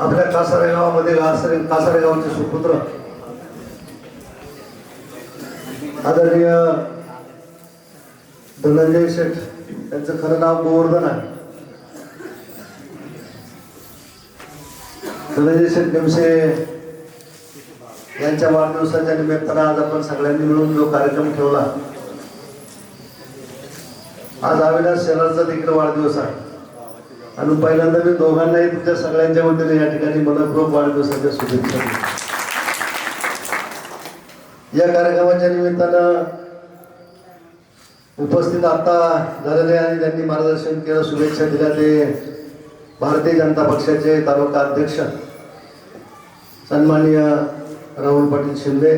आपल्या कासारे गावामध्ये कासारे कासारे गावचे सुपुत्र. आदरणीय धनंजय शेठ त्यांचं खरं नाव गोवर्धन आहे. धनंजय शेठ निमसे यांच्या वाढदिवसाच्या निमित्तानं आज आपण सगळ्यांनी मिळून जो कार्यक्रम ठेवला. आज अविनाश शेलारचा देखील वाढदिवस आहे. आणि पहिल्यांदा मी दोघांनाही तुमच्या सगळ्यांच्या वतीने या ठिकाणी मनपूर्वक वाढदिवसाच्या शुभेच्छा या कार्यक्रमाच्या निमित्तानं उपस्थित आता झालेले आणि त्यांनी मार्गदर्शन केलं शुभेच्छा दिल्या ते भारतीय जनता पक्षाचे तालुका अध्यक्ष सन्माननीय राहुल पाटील शिंदे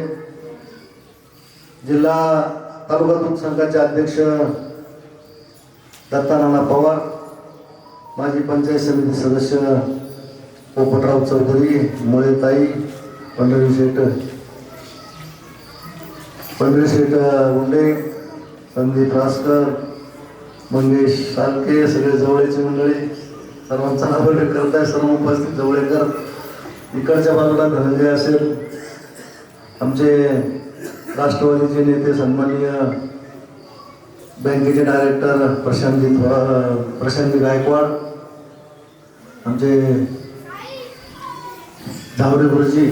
जिल्हा तालुका दूध संघाचे अध्यक्ष दत्तानाना पवार माजी पंचायत समिती सदस्य पोपटराव चौधरी मुळेताई पंढरी शेठ पंढरी शेठ गुंडे संदीप रासकर मंगेश सालके सगळे जवळचे मंडळी सर्वांचा आवड करताय सर्व उपस्थित जवळेकर. इकडच्या बाजूला धनंजय असेल. आमचे राष्ट्रवादीचे नेते सन्माननीय बँकेचे डायरेक्टर प्रशांतजी थोरा प्रशांतजी गायकवाड आमचे झावरे गुरुजी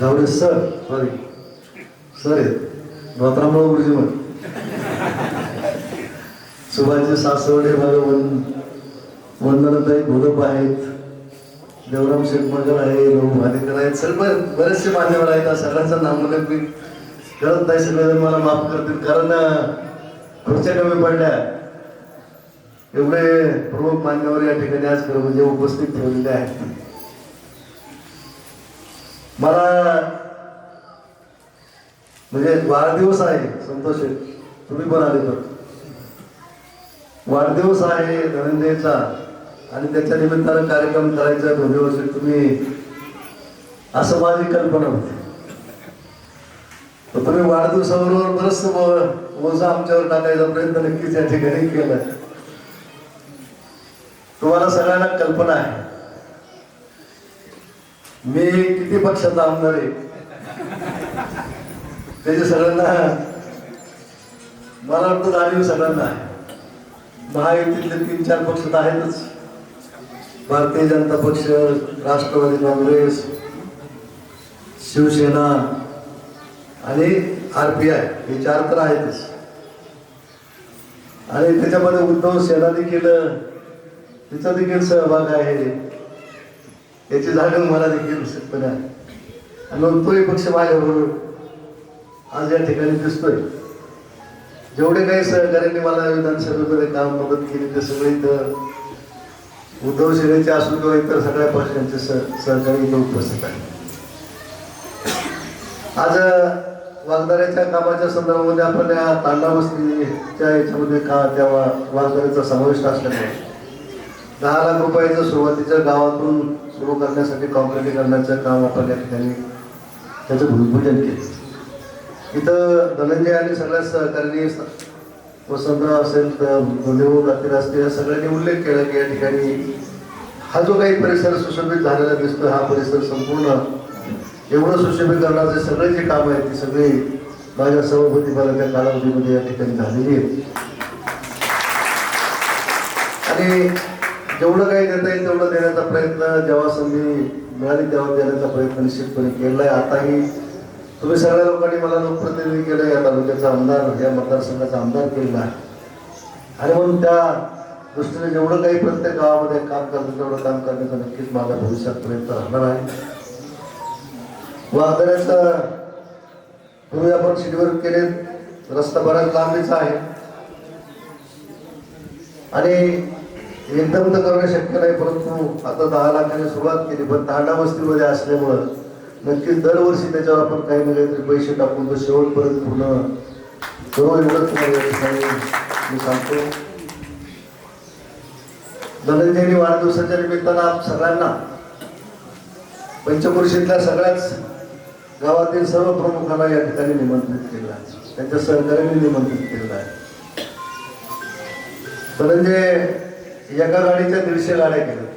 झावरे सर सॉरी सर आहेत. धोत्रामुळे गुरुजी म्हण. सुभाषजी सासवडे माझं वन वंदनताई भोगप आहेत. देवराम शेटमगर आहे नऊ भालेकर आहेत. सर्व बरेचसे मान्यवर आहेत. आज सगळ्यांचं नामोल्लेख मी करत नाही सगळे मला माफ करतील. कारण अं, खुर्च्या पडल्या. एवढे प्रमुख मान्यवर या ठिकाणी आज म्हणजे उपस्थित ठेवलेले आहेत. मला म्हणजे वाढदिवस आहे संतोष तुम्ही पण आले तर. वाढदिवस आहे धनंजयचा आणि त्याच्या निमित्तानं कार्यक्रम करायचा दोन्ही वर्ष तुम्ही असं माझी कल्पना होती. तर तुम्ही वाढदिवसाबरोबर बरंच ओझा आमच्यावर टाकायचा प्रयत्न नक्कीच या ठिकाणी केलाय तुम्हाला सगळ्यांना कल्पना आहे. मी किती पक्षाचा आमदार आहे? त्याचे सगळ्यांना मला वाटतं जाणीव सगळ्यांना आहे. महायुतीतले तीन चार पक्ष तर आहेतच. भारतीय जनता पक्ष राष्ट्रवादी काँग्रेस शिवसेना आणि आर पी आय हे चार तर आहेतच. आणि त्याच्यामध्ये उद्धव सेना देखील तिचा देखील सहभाग आहे. याची जाणीव मला देखील निश्चितपणे आहे. आणि तोही पक्ष माझ्याबरोबर आज या ठिकाणी दिसतोय. जेवढे काही सहकार्यांनी मला विधानसभेमध्ये काम मदत केली ते सगळे इथं उद्धव सेनेचे असू किंवा इतर सगळ्या पक्षांचे सह सहकारी उपस्थित आहे आज वागदाऱ्याच्या कामाच्या संदर्भामध्ये आपण या तांडा वस्तीच्या याच्यामध्ये का तेव्हा वा- वागदाऱ्याचा समावेश असल्यामुळे? दहा लाख रुपयाचं सुरुवातीच्या गावातून सुरू करण्यासाठी कॉम्प्लिटीकरणाचं काम आपण या ठिकाणी त्याचं भूमिपूजन केलं. इथं धनंजय आणि सगळ्या सहकार्यांनी वसंत असेल तर देऊ असतील या सगळ्यांनी उल्लेख केला की या ठिकाणी हा जो काही परिसर सुशोभित झालेला दिसतो हा परिसर संपूर्ण एवढं सुशोभीकरणाचे सगळे जे काम आहेत ती सगळी माझ्या सभापती त्या कालावधीमध्ये या ठिकाणी झालेली आहेत. आणि जेवढं काही देता येईल तेवढं देण्याचा प्रयत्न जेव्हा संधी मिळाली तेव्हा देण्याचा प्रयत्न निश्चितपणे केलाय आताही तुम्ही सगळ्या लोकांनी मला लोकप्रतिनिधी केलं या तालुक्याचा आमदार या मतदारसंघाचा आमदार केलेला आहे. आणि म्हणून त्या दृष्टीने जेवढं काही प्रत्येक गावामध्ये काम करतं तेवढं काम करण्याचा नक्कीच माझा भविष्यात प्रयत्न राहणार आहे. वाघदऱ्याचा पूर्वी आपण शिडीवर केले रस्ता बराच लांबीचा आहे. आणि एकदम तर करणं शक्य नाही परंतु आता दहा लाखाने सुरुवात केली पण तांडा वस्तीमध्ये असल्यामुळं नक्कीच दरवर्षी त्याच्यावर आपण काही ना काहीतरी पैसे टाकून तो शेवटपर्यंत पूर्ण सर्व एवढंच तुम्हाला मी सांगतो. धनंजयनी वाढदिवसाच्या निमित्तानं आप सगळ्यांना पंचकृषीतल्या सगळ्याच गावातील सर्व प्रमुखांना या ठिकाणी निमंत्रित केलं आहे. त्यांच्या सहकार्याने निमंत्रित केलं आहे. धनंजय म्हणजे एका गाडीच्या दीडशे गाड्या केल्या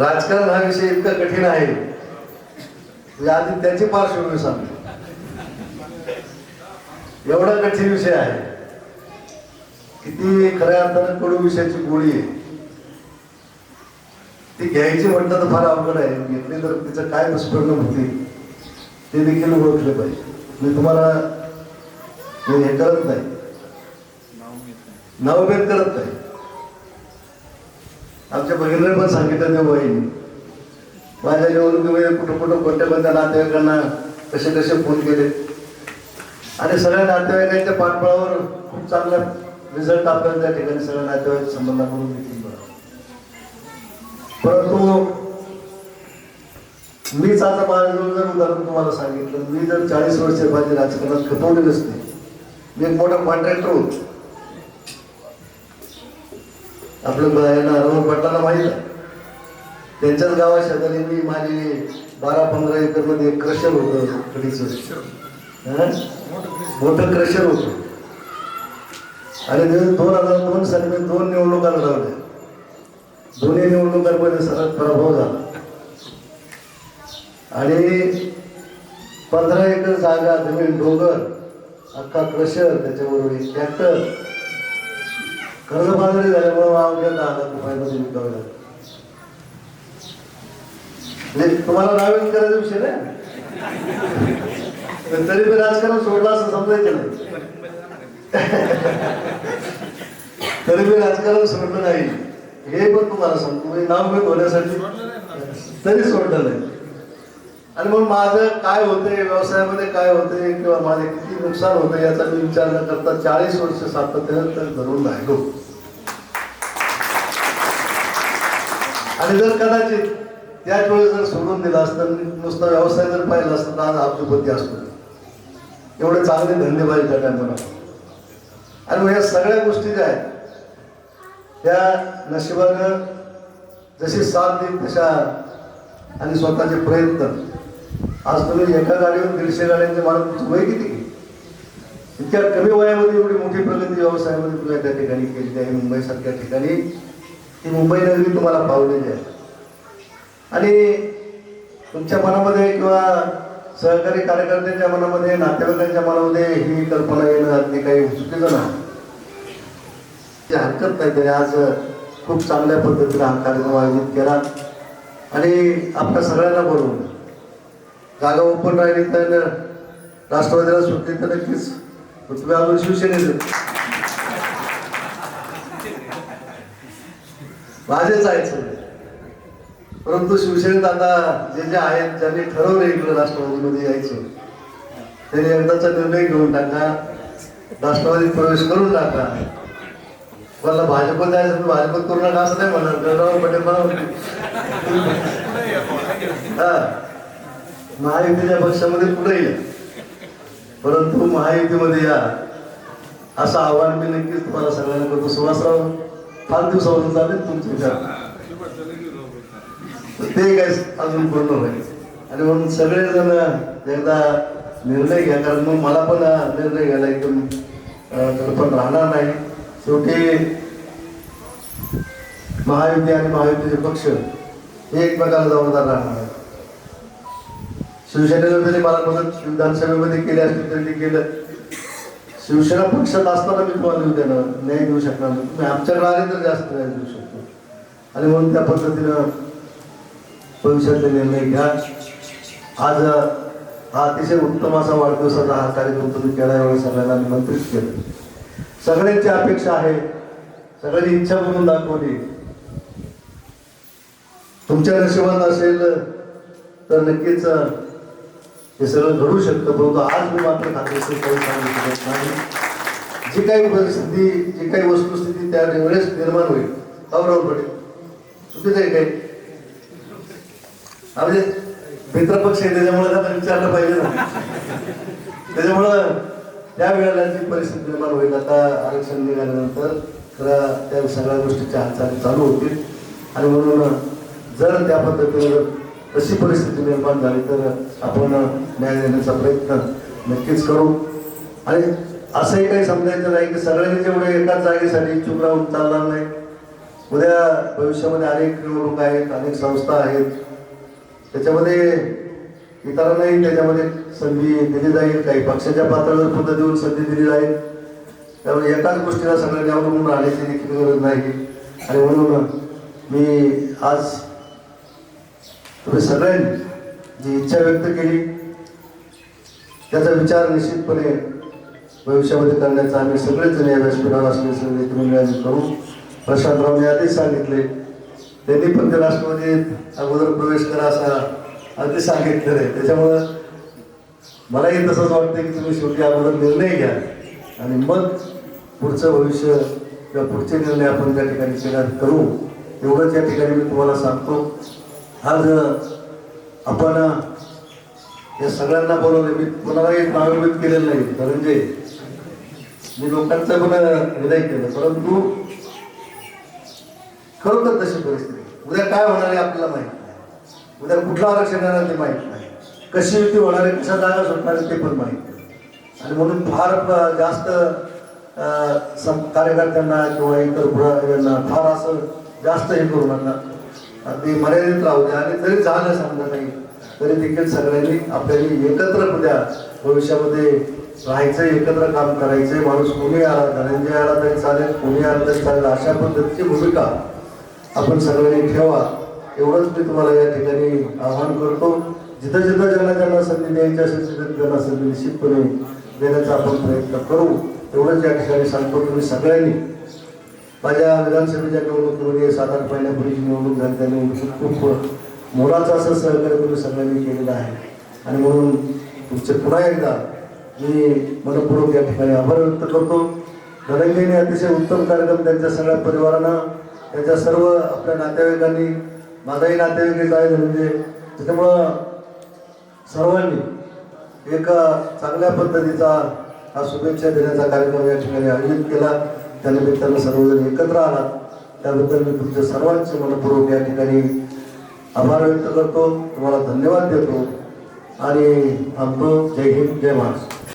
राजकारण हा विषय इतका कठीण आहे म्हणजे आधी त्याची पार्श्वभूमी सांगतो. एवढा कठीण विषय आहे किती खऱ्या अर्थानं कडू विषयाची गोळी आहे. ती घ्यायची म्हटलं तर फार अवघड आहे. घेतली तर तिचं काय दुष्परिणाम होते ते देखील ओळखले पाहिजे. मी तुम्हाला हे करत नाही. नवभेद करत नाही. आमच्या बहिणीने पण सांगितलं ते वहिनी. माझ्या निवडणुकीमध्ये कुठं कुठं कोणत्या कोणत्या नातेवाईकांना कसे कसे फोन केले. आणि सगळ्या नातेवाईकांच्या पाठबळावर खूप चांगला रिझल्ट आपल्याला त्या ठिकाणी सगळ्या नातेवाईक संबंधाकडून करून मिळाला. परंतु मीच आता माझ्याजवळ जर उदाहरण तुम्हाला सांगितलं मी जर चाळीस वर्ष माझे राजकारणात खपवले नसते मी एक मोठा कॉन्ट्रॅक्टर होतो. आपलं यांना रमण पाटलांना माहीत आहे. त्यांच्याच गावा शेजारी मी माझी बारा पंधरा एकरमध्ये क्रशर होतं कडीचं मोठं क्रशर होतं. आणि दोन हजार दोन साली मी दोन निवडणुका लढवल्या. दोन्ही निवडणुकांमध्ये सरळ पराभव झाला. आणि पंधरा एकर जागा जमीन डोंगर अख्खा क्रशर त्याच्याबरोबर एक ट्रॅक्टर कर्जबाजारी झाल्यामुळे अवघ्या दहा लाख रुपयामध्ये विकावं लागलं तुम्हाला नावेल करायचा विषय नाही. तरी मी राजकारण सोडलं असं समजायचं नाही. तरी मी राजकारण सोडलं नाही. हे पण तुम्हाला सांगतो. म्हणजे नाव घेत होण्यासाठी तरी सोडलं नाही. आणि मग माझं काय होतंय व्यवसायामध्ये काय होतंय किंवा माझे किती नुकसान होतं याचा मी विचार न करता चाळीस वर्ष सातत्यानं तर धरून राहिलो. आणि जर कदाचित त्याच वेळेस जर सोडून दिलं असतं नुसता व्यवसाय जर पाहिला असतं तर आज आपली असतो एवढे चांगले धंदे पाहिजे त्या टायमाला. आणि मग या सगळ्या गोष्टी ज्या आहेत त्या नशिबानं जशी साथ देईल तशा आणि स्वतःचे प्रयत्न आज तुम्ही एका गाडीवर दीडशे गाड्यांचे मालक तुमचं वय किती? इतक्या कमी वयामध्ये एवढी मोठी प्रगती व्यवसायामध्ये तुम्ही त्या ठिकाणी केली आहे मुंबईसारख्या ठिकाणी. ती मुंबई नगरी तुम्हाला पावलेली आहे. आणि तुमच्या मनामध्ये किंवा सहकारी कार्यकर्त्यांच्या मनामध्ये नातेवाईकांच्या मनामध्ये ही कल्पना येणं अगदी काही चुकीचं नाही. हरकत नाही त्याने आज खूप चांगल्या पद्धतीने हा कार्यक्रम आयोजित केला. आणि आपल्या सगळ्यांना बोलवलं जागा ओपन राहिली तर राष्ट्रवादीला सुटली तर नक्कीच तुम्ही अजून शिवसेनेचे माझेच आहेत सगळे. परंतु शिवसेनेत आता जे जे आहेत ज्यांनी ठरवलं इकडे राष्ट्रवादीमध्ये यायचं त्यांनी एकदाचा निर्णय घेऊन टाका. राष्ट्रवादीत प्रवेश करून टाका. मला भाजपत जायचं तुम्ही भाजपत करू नका असं नाही म्हणणार गणराव पटेल म्हणा हा. महायुतीच्या पक्षामध्ये पुढे या परंतु महायुतीमध्ये या. असं आव्हान मी नक्कीच तुम्हाला सगळ्यांना करतो. सुभाषराव फार दिवसापासून चालेल तुमचे विचार. ते काय अजून पूर्ण होईल. आणि म्हणून सगळेजण एकदा निर्णय घ्या. कारण मग मला पण निर्णय घ्यायला एकदम पण राहणार नाही. शेवटी महायुती आणि महायुतीचे पक्ष हे एकमेकाला जबाबदार राहणार आहेत. शिवसेनेनं जरी मला मदत विधानसभेमध्ये केली असली तरी केलं. शिवसेना पक्षात असताना मी तुम्हाला देऊ देणार न्याय देऊ शकणार नाही. तुम्ही आमच्याकडे आले तर जास्त न्याय देऊ शकतो. आणि म्हणून त्या पद्धतीनं भविष्यातले निर्णय घ्या. आज हा अतिशय उत्तम असा वाढदिवसाचा हा कार्यक्रम तुम्ही केला यावेळी सगळ्यांना निमंत्रित केलं. सगळ्यांची अपेक्षा आहे. सगळ्यांनी इच्छा म्हणून दाखवली. तुमच्या नशिबात असेल तर नक्कीच हे सगळं घडू शकतं परंतु आज मी मात्र खात्री काही सांगू शकत नाही. जी काही परिस्थिती जी काही वस्तुस्थिती त्या वेळेस निर्माण होईल अवरावर पडेल. चुकीचं आहे काही? म्हणजे मित्रपक्ष आहे त्याच्यामुळे त्यांना विचारलं पाहिजे ना. त्याच्यामुळं त्या वेळेला जी परिस्थिती निर्माण होईल आता आरक्षण निघाल्यानंतर खरं त्या सगळ्या गोष्टीच्या हालचाली चालू होतील. आणि म्हणून जर त्या पद्धतीने जर तशी परिस्थिती निर्माण झाली तर आपण न्याय देण्याचा प्रयत्न नक्कीच करू. आणि असंही काही समजायचं नाही की सगळ्यांनी जेवढे एकाच जागेसाठी इच्छुक राहून चालणार नाही. उद्या भविष्यामध्ये अनेक निवडणूक आहेत अनेक संस्था आहेत. त्याच्यामध्ये इतरांनाही त्याच्यामध्ये संधी दिली जाईल. काही पक्षाच्या पातळीवर सुद्धा देऊन संधी दिली जाईल. त्यामुळे एकाच गोष्टीला सगळ्यांनी अवलंबून राहण्याची देखील गरज नाही. आणि म्हणून मी आज तुम्ही सगळ्यांनी जी इच्छा व्यक्त केली त्याचा विचार निश्चितपणे भविष्यामध्ये करण्याचा आम्ही सगळेच जण या व्यासपीठावर असले करू. प्रशांतरावने आधीच सांगितले त्यांनी पण ते राष्ट्रवादीत अगोदर प्रवेश करा असा अगदी सांगितलेलं आहे. त्याच्यामुळं मलाही तसंच वाटतं की तुम्ही शेवटी अगोदर निर्णय घ्या. आणि मग पुढचं भविष्य किंवा पुढचे निर्णय आपण त्या ठिकाणी केला करू एवढंच या ठिकाणी मी तुम्हाला सांगतो. आज आपण या सगळ्यांना बोलवलं. मी कोणालाही नावित केलेलं नाही धनंजय मी लोकांचं पण हृदय केलं. परंतु खरोखर तशी परिस्थिती. उद्या काय होणार आहे आपल्याला माहिती उद्या कुठलं आरक्षण येणार ते माहीत नाही. कशी युती होणार आहे कशा जागा सुटणार ते पण माहीत नाही. आणि म्हणून फार जास्त सम- कार्यकर्त्यांना किंवा इतर पुढाऱ्यांना फार असं जास्त हे करू नका. अगदी मर्यादित राहू द्या. आणि जरी झालं समजा नाही तरी देखील सगळ्यांनी आपल्याला एकत्र उद्या भविष्यामध्ये राहायचं एकत्र काम करायचंय. माणूस कोणी आला धनंजय आला तरी चालेल कोणी आला तरी चालेल. अशा पद्धतीची भूमिका आपण सगळ्यांनी ठेवा. एवढंच मी तुम्हाला या ठिकाणी आवाहन करतो. जिथं जिथं ज्यांना ज्यांना संधी द्यायची असेल तिथं त्यांना संधी निश्चितपणे देण्याचा आपण प्रयत्न करू. एवढंच या ठिकाणी सांगतो तुम्ही सगळ्यांनी. माझ्या विधानसभेच्या निवडणुकीमध्ये सात आठ महिन्यापूर्वीची निवडणूक झाली त्या निवडणुकीत खूप मोलाचं असं सहकार्य तुम्ही सगळ्यांनी केलेलं आहे. आणि म्हणून तुमचे पुन्हा एकदा मी मनपूर्वक या ठिकाणी आभार व्यक्त करतो. धनंजयने अतिशय उत्तम कार्यक्रम त्यांच्या सगळ्या परिवारांना त्यांच्या सर्व आपल्या नातेवाईकांनी माझाही नातेवाईक आहे म्हणजे त्याच्यामुळं सर्वांनी एक चांगल्या पद्धतीचा हा शुभेच्छा देण्याचा कार्यक्रम या ठिकाणी आयोजित केला. त्यानिमित्तानं सर्वजण एकत्र आला. त्याबद्दल मी तुमच्या सर्वांचे मनपूर्वक या ठिकाणी आभार व्यक्त करतो. तुम्हाला धन्यवाद देतो. आणि थांबतो. जय हिंद जय महाराष्ट्र.